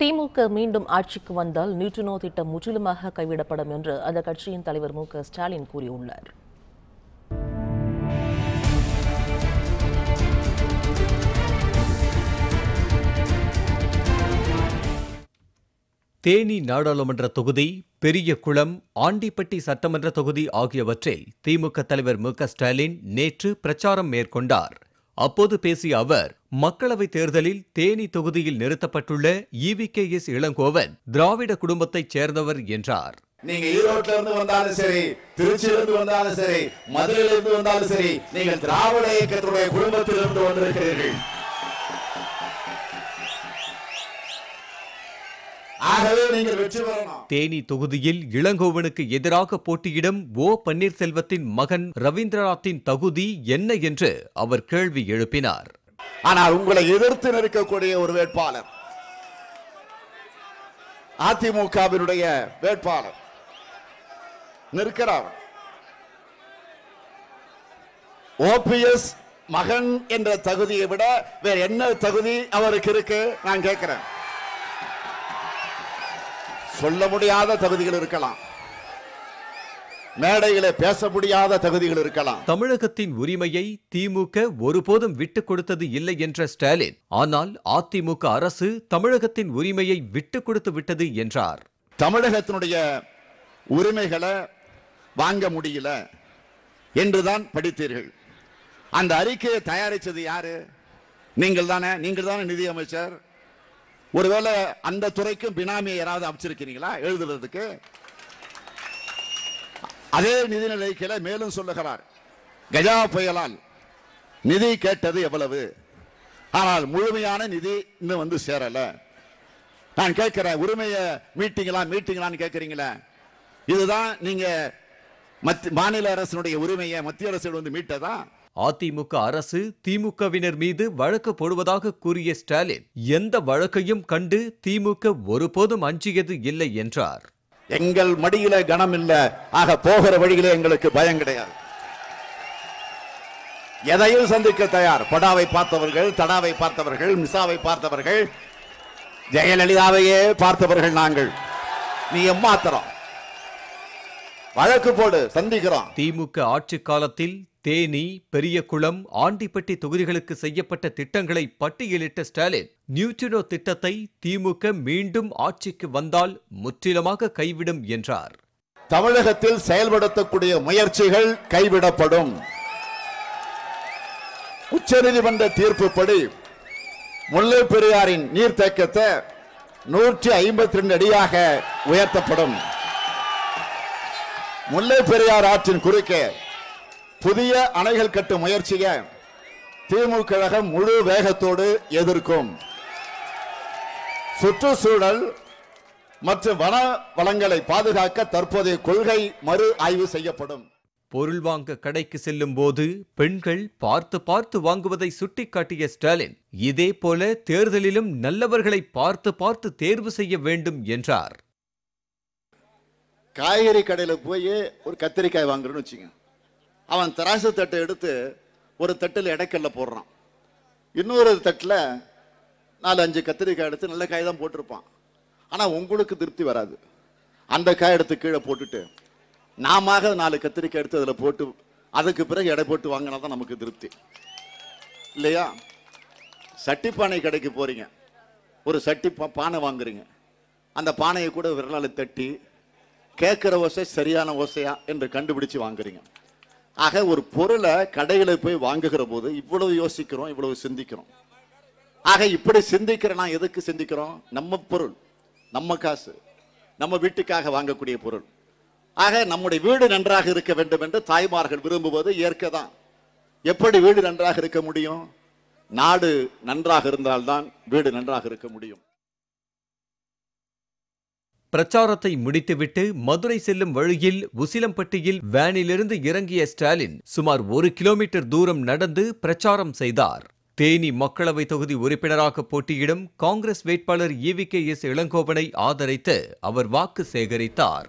திமுக மீண்டும் ஆட்சிக்கு வந்தால் நியூட்ரினோ திட்டம் முற்றிலுமாக கைவிடப்படும் என்று அந்த கட்சியின் தலைவர் மு ஸ்டாலின் கூறியுள்ளார். தேனி நாடாளுமன்ற தொகுதி பெரிய குளம் ஆண்டிப்பட்டி சட்டமன்ற தொகுதி ஆகியவற்றில் திமுக தலைவர் மு க ஸ்டாலின் நேற்று பிரச்சாரம் மேற்கொண்டார். அப்போது பேசிய அவர் மக்களவைத் தேர்தலில் தேனி தொகுதியில் நிறுத்தப்பட்டுள்ள இவிகேஎஸ் இளங்கோவன் திராவிட குடும்பத்தைச் சேர்ந்தவர் என்றார். நீங்க ஈரோட்ல இருந்து வந்தாலும் சரி திருச்சியில இருந்து வந்தாலும் சரி மதுரையில இருந்து வந்தாலும் சரி நீங்கள் திராவிட இயக்கத்துடைய குடும்பத்தில் இருந்து வந்திருக்கிறீர்கள். தேனி தொகுதியில் இளங்கோவனுக்கு எதிராக போட்டியிடும் ஓ பன்னீர்செல்வத்தின் மகன் ரவீந்திரநாத்தின் தகுதி என்ன என்று அவர் கேள்வி எழுப்பினார். ஆனால் உங்களை எதிர்த்து நிற்கக்கூடிய ஒரு வேட்பாளர் அதிமுகவினுடைய வேட்பாளர் நிற்கிறார். ஓபிஎஸ் மகன் என்ற தகுதியை விட வேற என்ன தகுதி அவருக்கு இருக்கு? நான் கேட்கிறேன். சொல்ல முடியாத தகுதிகள் இருக்கலாம். மேடையில பேச முடியாத தகுதிகள் இருக்கலாம். தமிழகத்தின் உரிமையை திமுக ஒருபோதும் விட்டுக் கொடுத்தது இல்லை என்ற ஸ்டாலின் ஆனால் அதிமுக அரசு தமிழகத்தின் உரிமையை விட்டுக் கொடுத்து விட்டது என்றார். தமிழகத்தினுடைய உரிமைகளை வாங்க முடியல என்றுதான் படித்தீர்கள். அந்த அறிக்கையை தயாரிச்சது யாரு? நீங்கள் தானே நீங்கள் தானே நிதி அமைச்சர் ஒருவேளை அந்த துறைக்கும் பினாமியை யாராவது அமைச்சிருக்கிறீங்களா? எழுதுறதுக்கு? அதே நிதிநிலை அறிக்கையில மேலும் சொல்லுகிறார். கஜா புயலால் நிதி கேட்டது எவ்வளவு? ஆனால் முழுமையான நிதி இன்னும் வந்து சேரல. நான் கேட்கிறேன் உரிமையை மீட்டிங்களா மீட்டிங்களான்னு கேட்குறீங்களே? இதுதான் நீங்க மத்திய மாநில அரசினுடைய உரிமையை மத்திய அரசு வந்து மீட்டதான் அதிமுக அரசு திமுகவினர் மீது வழக்கு போடுவதாக கூறிய ஸ்டாலின் எந்த வழக்கையும் கண்டு திமுக ஒருபோதும் அஞ்சியது இல்லை என்றார். எங்கள் மடியில கனம் இல்ல ஆக போகிற வழியிலே எங்களுக்கு பயம் கிடையாது. எதையும் சந்திக்க தயார். படாவை பார்த்தவர்கள் தடாவை பார்த்தவர்கள் மிசாவை பார்த்தவர்கள் ஜெயலலிதாவையே பார்த்தவர்கள் நாங்கள். நீ எம்மாத்திரம்? வழக்கு போடு சந்திக்கிறோம். திமுக ஆட்சி காலத்தில் தேனி பெரியகுளம் ஆண்டிப்பட்டி தொகுதிகளுக்கு செய்யப்பட்ட திட்டங்களை பட்டியலிட்ட ஸ்டாலின் நியூட்ரினோ திட்டத்தை திமுக மீண்டும் ஆட்சிக்கு வந்தால் முற்றிலுமாக கைவிடும் என்றார். தமிழகத்தில் செயல்படுத்தக்கூடிய முயற்சிகள் கைவிடப்படும். உச்சநீதிமன்ற தீர்ப்புப்படி முல்லை பெரியாரின் நீர்த்தேக்கத்தை நூற்றி ஐம்பத்தி ரெண்டு அடியாக உயர்த்தப்படும். முல்லை பெரியார் ஆற்றின் குறுக்கே புதிய அணைகள் கட்டும் முயற்சியை திமுக கழகம் முழு வேகத்தோடு எதிர்க்கும். சுற்றுச்சூழல் மற்றும் வன வளங்களை பாதுகாக்க தற்போதைய கொள்கை மறு ஆய்வு செய்யப்படும். பொருள் வாங்க கடைக்கு செல்லும் போது பெண்கள் பார்த்து பார்த்து வாங்குவதை சுட்டிக்காட்டிய ஸ்டாலின் இதே போல தேர்தலிலும் நல்லவர்களை பார்த்து பார்த்து தேர்வு செய்ய வேண்டும் என்றார். காய்கறி கடையில போய் ஒரு கத்திரிக்காய் வாங்குறேன்னு வச்சுங்க அவன் தராசு தட்டை எடுத்து ஒரு தட்டில் இடைக்கல்ல போடுறான். இன்னொரு தட்டில் நாலு அஞ்சு கத்திரிக்காய் எடுத்து நல்ல காய் தான் போட்டிருப்பான். ஆனால் உங்களுக்கு திருப்தி வராது. அந்த காய் எடுத்து கீழே போட்டுட்டு நாம நாலு கத்திரிக்காய் எடுத்து அதில் போட்டு அதுக்கு பிறகு எடை போட்டு வாங்கினா தான் நமக்கு திருப்தி. இல்லையா? சட்டிப்பானை கடைக்கு போகிறீங்க ஒரு சட்டி பா- பானை வாங்குறீங்க. அந்த பானையை கூட விரலால் தட்டி கேட்குற ஓசை சரியான ஓசையா என்று கண்டுபிடிச்சு வாங்குறீங்க. ஆக ஒரு பொருளை கடையில் போய் வாங்குகிற போது இவ்வளவு யோசிக்கிறோம் இவ்வளவு சிந்திக்கிறோம். ஆக இப்படி சிந்திக்கிறனா எதுக்கு சிந்திக்கிறோம்? நம்ம பொருள் நம்ம காசு நம்ம வீட்டுக்காக வாங்கக்கூடிய பொருள். ஆக நம்முடைய வீடு நன்றாக இருக்க வேண்டும் என்று தாய்மார்கள் விரும்புவது இயற்கை தான் எப்படி வீடு நன்றாக இருக்க முடியும்? நாடு நன்றாக இருந்தால்தான் வீடு நன்றாக இருக்க முடியும். பிரச்சாரத்தை முடித்துவிட்டு மதுரை செல்லும் வழியில் உசிலம்பட்டியில் வேனிலிருந்து இறங்கிய ஸ்டாலின் சுமார் ஒரு கிலோமீட்டர் தூரம் நடந்து பிரச்சாரம் செய்தார். தேனி மக்களவை தொகுதி உறுப்பினராக போட்டியிடும் காங்கிரஸ் வேட்பாளர் ஈவி கே எஸ் இளங்கோவனை ஆதரித்து அவர் வாக்கு சேகரித்தார்.